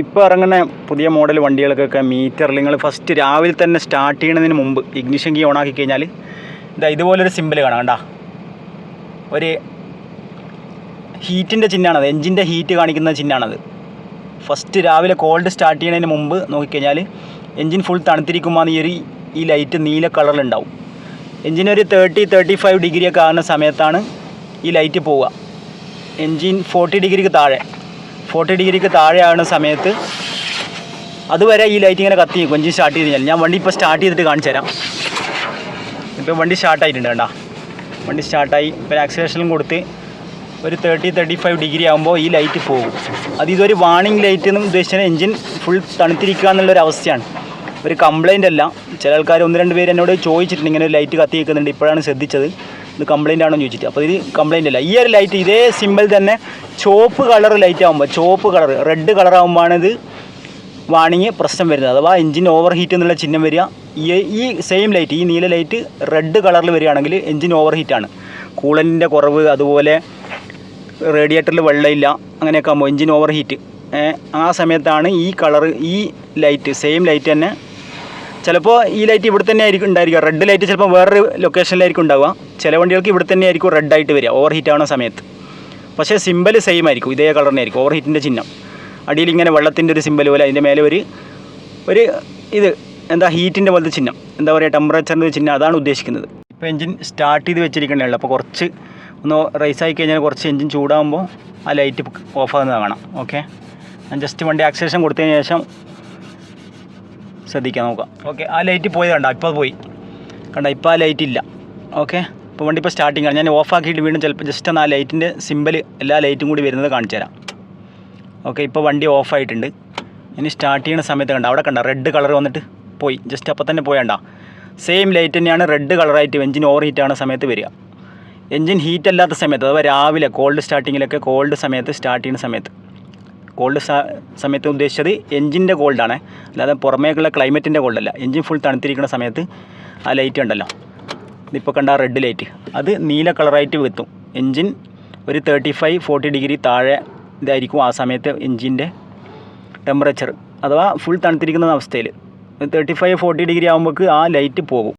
ഇപ്പോൾ ഇറങ്ങുന്ന പുതിയ മോഡൽ വണ്ടികൾക്കൊക്കെ മീറ്ററിൽ നിങ്ങൾ ഫസ്റ്റ് രാവിലെ തന്നെ സ്റ്റാർട്ട് ചെയ്യുന്നതിന് മുമ്പ് ഇഗ്നിഷൻ കീ ഓണാക്കി കഴിഞ്ഞാൽ ഇതാ ഇതുപോലൊരു സിമ്പിൾ കാണാം കണ്ടാ? ഒരു ഹീറ്റിന്റെ ചിഹ്നമാണത് എഞ്ചിന്റെ ഹീറ്റ് കാണിക്കുന്ന ചിഹ്നമാണത്. ഫസ്റ്റ് രാവിലെ കോൾഡ് സ്റ്റാർട്ട് ചെയ്യുന്നതിന് മുമ്പ് നോക്കിക്കഴിഞ്ഞാൽ എഞ്ചിൻ ഫുൾ തണുത്തിരിക്കുമ്പോൾ ഈ ഒരു ഈ ലൈറ്റ് നീല കളറിലുണ്ടാവും എൻജിൻ ഒരു തേർട്ടി തേർട്ടി ഫൈവ് ഡിഗ്രി ഒക്കെ ആകുന്ന സമയത്താണ് ഈ ലൈറ്റ് പോവുക. എഞ്ചിൻ ഫോർട്ടി ഡിഗ്രിക്ക് താഴെ. ഫോർട്ടി ഡിഗ്രിക്ക് താഴെ ആകുന്ന സമയത്ത് അതുവരെ ഈ ലൈറ്റ് ഇങ്ങനെ കത്തി കൊഞ്ചി സ്റ്റാർട്ട് ചെയ്ത് കഴിഞ്ഞാൽ. ഞാൻ വണ്ടി ഇപ്പോൾ സ്റ്റാർട്ട് ചെയ്തിട്ട് കാണിച്ചു തരാം. ഇപ്പോൾ വണ്ടി സ്റ്റാർട്ടായിട്ടുണ്ട് കേട്ടോ വണ്ടി സ്റ്റാർട്ടായി ഇപ്പോൾ ആക്സിലേഷനും കൊടുത്ത് ഒരു തേർട്ടി തേർട്ടി ഫൈവ് ഡിഗ്രി ആകുമ്പോൾ ഈ ലൈറ്റ് പോകും. അത് ഇതൊരു വാണിംഗ് ലൈറ്റ് എന്ന് ഉദ്ദേശിച്ചാൽ എൻജിൻ ഫുൾ തണുത്തിരിക്കുക എന്നുള്ളൊരു അവസ്ഥയാണ്. ഒരു കംപ്ലൈന്റ് അല്ല. ചില ആൾക്കാർ ഒന്ന് രണ്ട് പേര് എന്നോട് ചോദിച്ചിട്ടുണ്ട്. ഇങ്ങനെ ഒരു ലൈറ്റ് കത്തി നിൽക്കുന്നുണ്ട്. ഇപ്പോഴാണ് ശ്രദ്ധിച്ചത്. ഇത് കംപ്ലൈന്റ് ആണോ എന്ന് ചോദിച്ചിട്ട്. അപ്പോൾ ഇത് കംപ്ലൈന്റ് അല്ല. ഈ ഒരു ലൈറ്റ് ഇതേ സിമ്പിൾ തന്നെ ചുവപ്പ് കളർ ലൈറ്റ് ആകുമ്പോൾ ചുവപ്പ് കളർ റെഡ് കളർ ആകുമ്പോഴാണ് ഇത് വാണിങ് പ്രശ്നം വരുന്നത്. അഥവാ എഞ്ചിൻ ഓവർ ഹീറ്റ് എന്നുള്ള ചിഹ്നം വരിക. ഈ ഈ സെയിം ലൈറ്റ് ഈ നീല ലൈറ്റ് റെഡ് കളറിൽ വരികയാണെങ്കിൽ എഞ്ചിൻ ഓവർ ഹീറ്റാണ് കൂളന്റിന്റെ കുറവ് അതുപോലെ റേഡിയേറ്ററിൽ വെള്ളമില്ല അങ്ങനെയൊക്കെ ആകുമ്പോൾ എഞ്ചിൻ ഓവർ ഹീറ്റ് ആ സമയത്താണ് ഈ കളർ ഈ ലൈറ്റ് സെയിം ലൈറ്റ് തന്നെ ചിലപ്പോൾ ഈ ലൈറ്റ് ഇവിടെ തന്നെ ആയിരിക്കും ഉണ്ടായിരിക്കുക. റെഡ് ലൈറ്റ് ചിലപ്പോൾ വേറൊരു ലൊക്കേഷനിലായിരിക്കും ഉണ്ടാവുക. ചില വണ്ടികൾക്ക് ഇവിടെ തന്നെ ആയിരിക്കും റെഡ് ആയിട്ട് വരിക. ഓവർ ഹീറ്റ് ആവുന്ന സമയത്ത്. പക്ഷേ സിമ്പൽ സെയിം ആയിരിക്കും. ഇതേ കളർ തന്നെ ആയിരിക്കും. ഓവർ ഹീറ്റിന്റെ ചിഹ്നം. അടിയിൽ ഇങ്ങനെ വെള്ളത്തിന്റെ ഒരു സിമ്പൽ പോലെ അതിന്റെ മേലെ ഒരു ഒരു ഇത് എന്താ ഹീറ്റിന്റെ പോലത്തെ ചിഹ്നം. എന്താ പറയുക ടെമ്പറേച്ചറിന്റെ ഒരു ചിഹ്നം. അതാണ് ഉദ്ദേശിക്കുന്നത്. ഇപ്പോൾ എഞ്ചിൻ സ്റ്റാർട്ട് ചെയ്ത് വെച്ചിരിക്കണേ അപ്പോൾ കുറച്ച് ഒന്ന് റൈസ് ആയി കഴിഞ്ഞാൽ കുറച്ച് എഞ്ചിൻ ചൂടാകുമ്പോൾ ആ ലൈറ്റ് ഓഫ് ആകുന്നത് കാണാം. ഓക്കെ ഞാൻ ജസ്റ്റ് വണ്ടി ആക്സിലേഷൻ കൊടുത്തതിന് ശേഷം ശ്രദ്ധിക്കാൻ നോക്കാം ഓക്കെ ആ ലൈറ്റ് പോയത് കണ്ട? ഇപ്പോൾ പോയി. കണ്ട ഇപ്പോൾ ആ ലൈറ്റ് ഇല്ല. ഓക്കെ ഇപ്പോൾ വണ്ടി ഇപ്പോൾ സ്റ്റാർട്ടിങ് ആണ്. ഞാൻ ഓഫ് ആക്കിയിട്ട് വീണ്ടും ചിലപ്പോൾ ജസ്റ്റ് ഒന്ന് ആ ലൈറ്റിന്റെ സിമ്പൽ എല്ലാ ലൈറ്റും കൂടി വരുന്നത് കാണിച്ചു തരാം. ഓക്കെ ഇപ്പോൾ വണ്ടി ഓഫ് ആയിട്ടുണ്ട്. ഇനി സ്റ്റാർട്ട് ചെയ്യുന്ന സമയത്ത് കണ്ട? അവിടെ കണ്ട? റെഡ് കളർ വന്നിട്ട് പോയി. ജസ്റ്റ് അപ്പോൾ തന്നെ പോയണ്ട. സെയിം ലൈറ്റ് തന്നെയാണ് റെഡ് കളറായിട്ട് എഞ്ചിൻ ഓവർ ഹീറ്റ് ആവുന്ന സമയത്ത് വരിക. എഞ്ചിൻ ഹീറ്റ് അല്ലാത്ത സമയത്ത് അഥവാ രാവിലെ കോൾഡ് സ്റ്റാർട്ടിങ്ങിലൊക്കെ കോൾഡ് സമയത്ത് സ്റ്റാർട്ട് ചെയ്യുന്ന സമയത്ത് കോൾഡ് സമയത്ത് ഉദ്ദേശിച്ചത് എഞ്ചിന്റെ കോൾഡാണ് അല്ലാതെ പുറമേക്കുള്ള ക്ലൈമറ്റിന്റെ കോൾഡല്ല എഞ്ചിൻ ഫുൾ തണുത്തിരിക്കുന്ന സമയത്ത് ആ ലൈറ്റ് ഉണ്ടല്ലോ ഇതിപ്പോൾ കണ്ട റെഡ് ലൈറ്റ് അത് നീല കളറായിട്ട് വെത്തും. എഞ്ചിൻ ഒരു തേർട്ടി ഫൈവ് ഫോർട്ടി ഡിഗ്രി താഴെ ഇതായിരിക്കും ആ സമയത്ത് എഞ്ചിന്റെ ടെമ്പറേച്ചർ അഥവാ ഫുൾ തണുത്തിരിക്കുന്ന അവസ്ഥയിൽ തേർട്ടി ഫൈവ് ഫോർട്ടി ഡിഗ്രി ആകുമ്പോൾക്ക് ആ ലൈറ്റ് പോകും.